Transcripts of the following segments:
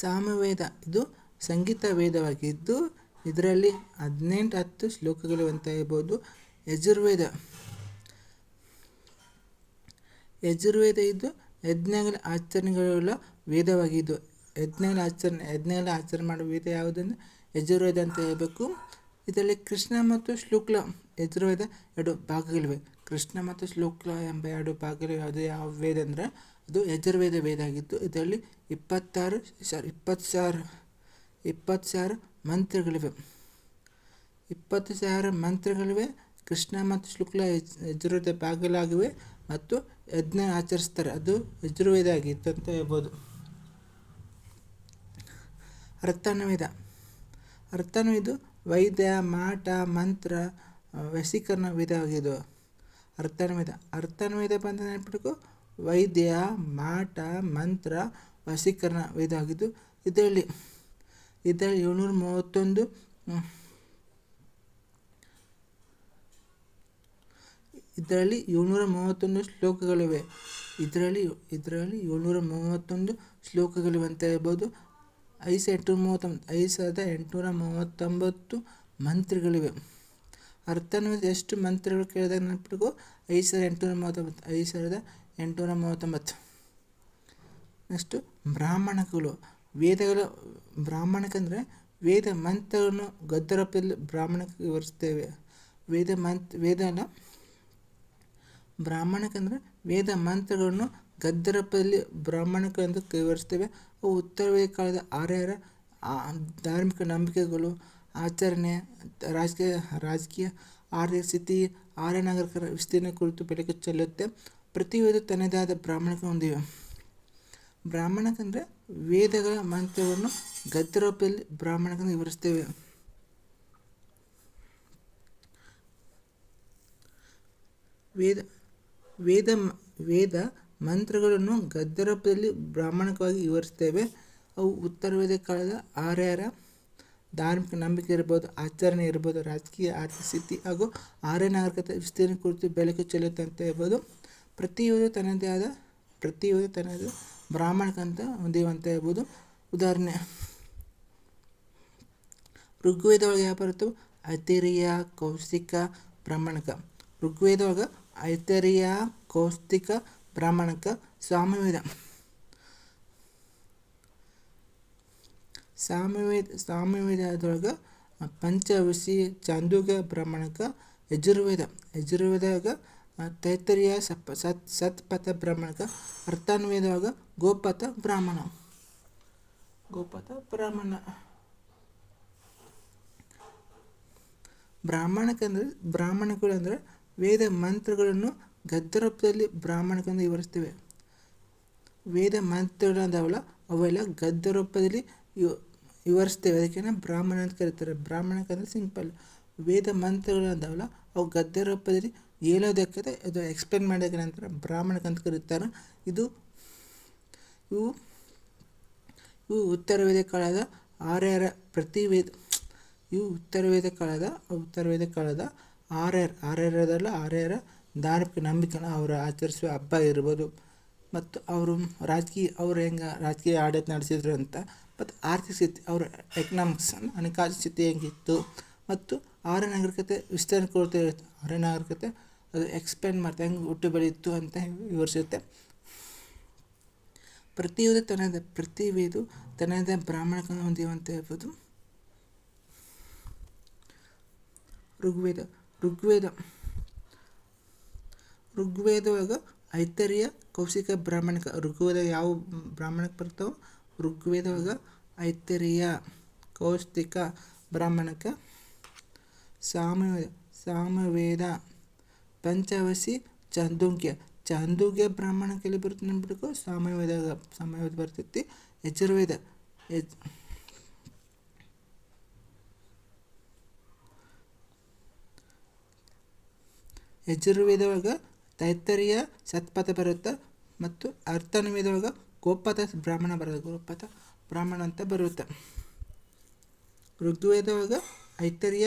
ಸಾಮವೇದ. ಇದು ಸಂಗೀತ ವೇದವಾಗಿದ್ದು, ಇದರಲ್ಲಿ ಹದಿನೆಂಟು, ಹತ್ತು ಶ್ಲೋಕಗಳು ಅಂತ ಹೇಳ್ಬೋದು. ಯಜುರ್ವೇದ. ಯಜುರ್ವೇದ ಇದು ಯಜ್ಞಗಳ ಆಚರಣೆಗಳ ವೇದವಾಗಿದ್ದು, ಯಜ್ಞಗಳ ಆಚರಣೆ ಯಜ್ಞಗಳ ಆಚರಣೆ ಮಾಡುವ ವೇದ ಯಾವುದಂದ್ರೆ ಯಜುರ್ವೇದ ಅಂತ ಹೇಳಬೇಕು. ಇದರಲ್ಲಿ ಕೃಷ್ಣ ಮತ್ತು ಶ್ಲುಕ್ಲ ಯಜುರ್ವೇದ ಎರಡು ಭಾಗಗಳಿವೆ. ಕೃಷ್ಣ ಮತ್ತು ಶ್ಲೋಕ ಎಂಬ ಎರಡು ಭಾಗಗಳು ಯಾವುದು ಯಾವ ವೇದ ಅಂದರೆ ಅದು ಯಜುರ್ವೇದ ವೇದ ಆಗಿತ್ತು. ಇದರಲ್ಲಿ ಇಪ್ಪತ್ತಾರು ಸಾರಿ ಇಪ್ಪತ್ತು ಸಾವಿರ ಇಪ್ಪತ್ತು ಸಾವಿರ ಮಂತ್ರಗಳಿವೆ. ಇಪ್ಪತ್ತು ಸಾವಿರ ಮಂತ್ರಗಳಿವೆ. ಕೃಷ್ಣ ಮತ್ತು ಶುಕ್ಲ ಯಜ್, ಯಜುರ್ವೇದ ಭಾಗಗಳಾಗಿವೆ ಮತ್ತು ಯಜ್ಞ ಆಚರಿಸ್ತಾರೆ. ಅದು ಯಜುರ್ವೇದ ಆಗಿತ್ತು ಅಂತ ಹೇಳ್ಬೋದು. ಅರ್ಥಾನುವೇದ ಇದು ವೈದ್ಯ, ಮಾಟ, ಮಂತ್ರ ವಶೀಕರಣ ವೇದವಾಗಿದ್ದು ಅರ್ಥಾನುವೇದ. ಅರ್ಥಾನ್ವೇದ ಬಂದ ನೆನಪಿಟ್ಕೋ. ವೈದ್ಯ, ಮಾಟ, ಮಂತ್ರ, ವಶೀಕರಣ ವೇದ ಆಗಿದ್ದು ಇದರಲ್ಲಿ ಇದರಲ್ಲಿ ಏಳ್ನೂರ ಮೂವತ್ತೊಂದು ಇದರಲ್ಲಿ ಏಳ್ನೂರ ಮೂವತ್ತೊಂದು ಶ್ಲೋಕಗಳಿವೆ. ಇದರಲ್ಲಿ ಇದರಲ್ಲಿ ಏಳ್ನೂರ ಮೂವತ್ತೊಂದು ಶ್ಲೋಕಗಳಿವೆ ಅಂತ ಹೇಳ್ಬೋದು. ಐದು ಸಾವಿರದ ಎಂಟುನೂರ ಮೂವತ್ತೊಂಬತ್ತು ಐದು ಸಾವಿರದ ಎಂಟುನೂರ ಮೂವತ್ತೊಂಬತ್ತು ಮಂತ್ರಗಳಿವೆ. ಅರ್ಥಾನುವೇದ ಎಷ್ಟು ಮಂತ್ರಗಳು ಕೇಳಿದಾಗ ನೆನಪಿಟ್ಕೋ. ಐದು ಸಾವಿರದ ಎಂಟುನೂರ ಮೂವತ್ತೊಂಬತ್ತು, ಐದು ಸಾವಿರದ ಎಂಟುನೂರ ಮೂವತ್ತೊಂಬತ್ತು. ನೆಕ್ಸ್ಟು ಬ್ರಾಹ್ಮಣಗಳು ವೇದಗಳು ಬ್ರಾಹ್ಮಣಕ್ಕಂದರೆ ವೇದ ಮಂತ್ರಗಳನ್ನು ಗದ್ದರಪದಲ್ಲಿ ಬ್ರಾಹ್ಮಣಕ್ಕೆ ವಿವರಿಸ್ತೇವೆ. ವೇದ ಮಂತ್ ವೇದನ ಬ್ರಾಹ್ಮಣಕ್ಕಂದರೆ ವೇದ ಮಂತ್ರಗಳನ್ನು ಗದ್ದರಪದಲ್ಲಿ ಬ್ರಾಹ್ಮಣಕ ಎಂದು ವಿವರಿಸ್ತೇವೆ. ಅವು ಉತ್ತರ ವೇದ ಕಾಲದ ಆರ್ಯರ ಧಾರ್ಮಿಕ ನಂಬಿಕೆಗಳು ಆಚರಣೆ, ರಾಜಕೀಯ ರಾಜಕೀಯ, ಆರ್ಥಿಕ ಸ್ಥಿತಿ ಆರ್ಯ ನಾಗರಿಕರ ವಿಸ್ತೀರ್ಣ ಕುರಿತು ಬೆಳಕು ಚೆಲ್ಲುತ್ತೆ. ಪ್ರತಿಯೊಂದು ತನ್ನದೇ ಆದ ಬ್ರಾಹ್ಮಣಕ್ಕೆ ಹೊಂದಿವೆ. ಬ್ರಾಹ್ಮಣಕ್ಕಂದರೆ ವೇದಗಳ ಮಂತ್ರವನ್ನು ಗದ್ಯರೂಪದಲ್ಲಿ ಬ್ರಾಹ್ಮಣಕಂದು ವಿವರಿಸ್ತೇವೆ. ವೇದ ವೇದ ವೇದ ಮಂತ್ರಗಳನ್ನು ಗದ್ಯರೂಪದಲ್ಲಿ ಬ್ರಾಹ್ಮಣಕವಾಗಿ ವಿವರಿಸ್ತೇವೆ. ಅವು ಉತ್ತರ ವೇದ ಕಾಲದ ಆರ್ಯರ ಧಾರ್ಮಿಕ ನಂಬಿಕೆ ಇರ್ಬೋದು, ಆಚರಣೆ ಇರ್ಬೋದು, ರಾಜಕೀಯ, ಆರ್ಥಿಕ ಸ್ಥಿತಿ ಹಾಗೂ ಆರ್ಯ ನಾಗರಿಕತೆ ವಿಸ್ತೀರ್ಣ ಕುರಿತು ಬೆಳಕು ಚೆಲ್ಲುತ್ತೆ ಅಂತ ಹೇಳ್ಬೋದು. ಪ್ರತಿಯೊಂದು ತನ್ನದೇ ಆದ, ಪ್ರತಿಯೊಂದು ತನ್ನದು ತನ್ನದೇ ಬ್ರಾಹ್ಮಣಕಂತ ಹೊಂದಿವಂತ ಅಂತ ಹೇಳ್ಬೋದು. ಉದಾಹರಣೆ ಋಗ್ವೇದ ಒಳಗೆ ಯಾವ ಬರುತ್ತೆ ಐತೇರಿಯ ಕೌಶಿಕ ಬ್ರಾಹ್ಮಣಕ. ಋಗ್ವೇದ ಒಳಗೆ ಐತೇರಿಯ ಕೌಸ್ತಿಕ ಬ್ರಾಹ್ಮಣಕ ಸಾಮವೇದ ಸಾಮವೇದ ಸಾಮವೇದದೊಳಗೆ ಪಂಚವಸಿ ಚಾಂದೋಗ್ಯ ಬ್ರಾಹ್ಮಣಕ ಯಜುರ್ವೇದ. ಯಜುರ್ವೇದಾಗ ತೈತರಿಯ ಸಪ್ ಸತ್, ಸತ್ಪಥ ಬ್ರಾಹ್ಮಣಕ ಅರ್ಥಾನ್ವೇದವಾಗ ಗೋಪಥ ಬ್ರಾಹ್ಮಣ. ಗೋಪಥ ಬ್ರಾಹ್ಮಣ. ಬ್ರಾಹ್ಮಣಕಂದ್ರೆ, ಬ್ರಾಹ್ಮಣಗಳು ಅಂದರೆ ವೇದ ಮಂತ್ರಗಳನ್ನು ಗದ್ದರೂಪದಲ್ಲಿ ಬ್ರಾಹ್ಮಣಕಂದು ವಿವರಿಸ್ತೇವೆ. ವೇದ ಮಂತ್ರಗಳದಾವಲ್ಲ, ಅವೆಲ್ಲ ಗದ್ಯ ರೂಪದಲ್ಲಿ ಇವ ವಿವರಿಸ್ತೇವೆ. ಅದಕ್ಕೆ ಬ್ರಾಹ್ಮಣ ಅಂತ ಕರೀತಾರೆ. ಬ್ರಾಹ್ಮಣಕ್ಕಂದರೆ ಸಿಂಪಲ್. ವೇದ ಮಂತ್ರಗಳದಾವಲ್ಲ ಅವು ಗದ್ಯ ರೂಪದಲ್ಲಿ ಹೇಳೋದಕ್ಕೆ ಅದು ಎಕ್ಸ್ಪ್ಲೇನ್ ಮಾಡೋದಕ್ಕೆ ನಂತರ ಬ್ರಾಹ್ಮಣಕ್ಕೆ ಅಂತ ಕರೀತಾರೆ. ಇದು ಇವು ಇವು ಉತ್ತರ ವೇದ ಕಾಲದ ಆರ್ಯರ ಪ್ರತಿ ವೇದ, ಇವು ಉತ್ತರ ವೇದ ಕಾಲದ ಉತ್ತರ ವೇದ ಕಾಲದ ಆರ್ಯರ್, ಆರ್ಯರದಲ್ಲ, ಆರ್ಯರ ಧಾರ್ಮಿಕ ನಂಬಿಕೆನ ಅವರು ಆಚರಿಸುವ ಹಬ್ಬ ಇರ್ಬೋದು. ಮತ್ತು ಅವರು ರಾಜಕೀಯ, ಅವರು ಹೆಂಗೆ ರಾಜಕೀಯ ಆಡಳಿತ ನಡೆಸಿದ್ರು ಅಂತ, ಮತ್ತು ಆರ್ಥಿಕ ಸ್ಥಿತಿ, ಅವರ ಎಕನಾಮಿಕ್ಸ್ ಹಣಕಾಸು ಸ್ಥಿತಿ ಹೆಂಗಿತ್ತು, ಮತ್ತು ಆರ್ಯ ನಾಗರಿಕತೆ ವಿಸ್ತರಣೆ ಕೊಡ್ತಾ ಇರುತ್ತೆ ಆರ್ಯ ನಾಗರಿಕತೆ ಅದು ಎಕ್ಸ್ಪ್ಲೇನ್ ಮಾಡ್ತಾ ಹೆಂಗೆ ಹುಟ್ಟು ಬೆಳೆಯಿತು ಅಂತ ವಿವರಿಸುತ್ತೆ. ಪ್ರತಿಯೊಂದು ತನ್ನದ ತನ್ನದೇ, ಪ್ರತಿ ವೇದ ತನ್ನದೇ ಹೊಂದಿವೆ ಅಂತ ಹೇಳ್ಬೋದು. ಋಗ್ವೇದ ಋಗ್ವೇದ, ಋಗ್ವೇದವಾಗ ಐತರಿಯ ಕೌಶಿಕ ಬ್ರಾಹ್ಮಣಿಕ ಋಗ್ವೇದ ಯಾವ ಬ್ರಾಹ್ಮಣಕ್ಕೆ ಬರ್ತಾವೆ ಋಗ್ವೇದವಾಗ ಐತರಿಯ ಕೌಶಿಕ ಬ್ರಾಹ್ಮಣಕ ಸಾಮವೇದ ಸಾಮವೇದ, ಪಂಚವಸಿ, ಚಾಂದೋಗ್ಯ. ಚಾಂದೋಗ್ಯ ಬ್ರಾಹ್ಮಣಕ್ಕೆ ಎಲ್ಲಿ ಬರುತ್ತೆ ನೆನ್ಬಿಡ್ಕೊ ಸಾಮವೇದ ಸಾಮವೇದ ಬರ್ತೈತಿ. ಯಜುರ್ವೇದ, ಯಜ್ ಯಜುರ್ವೇದವಾಗ ತೈತ್ತರಿಯ ಸತ್ಪಥ ಬರುತ್ತೆ ಮತ್ತು ಅರ್ಥಾನುವೇದವಾಗ ಗೋಪಥ ಬ್ರಾಹ್ಮಣ ಬರುತ್ತೆ, ಗೋಪಥ ಬ್ರಾಹ್ಮಣ ಅಂತ ಬರುತ್ತೆ. ಋಗ್ವೇದೊಳಗೆ ಐತರಿಯ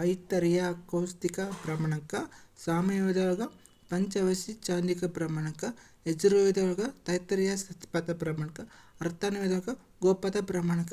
ಐತರಿಯ ಕೌಸ್ತಿಕ ಬ್ರಾಹ್ಮಣಕ ಸಾಮವೇದವಾಗ ಪಂಚವಸಿ ಚಾಂದಿಕ ಬ್ರಾಹ್ಮಣಕ ಯಜುರ್ವೇದೊಳಗೆ ತೈತರಿಯ ಸತ್ಪಥ ಬ್ರಾಹ್ಮಣಕ ಅರ್ಥಾನ ಗೋಪಥ ಬ್ರಾಹ್ಮಣಕ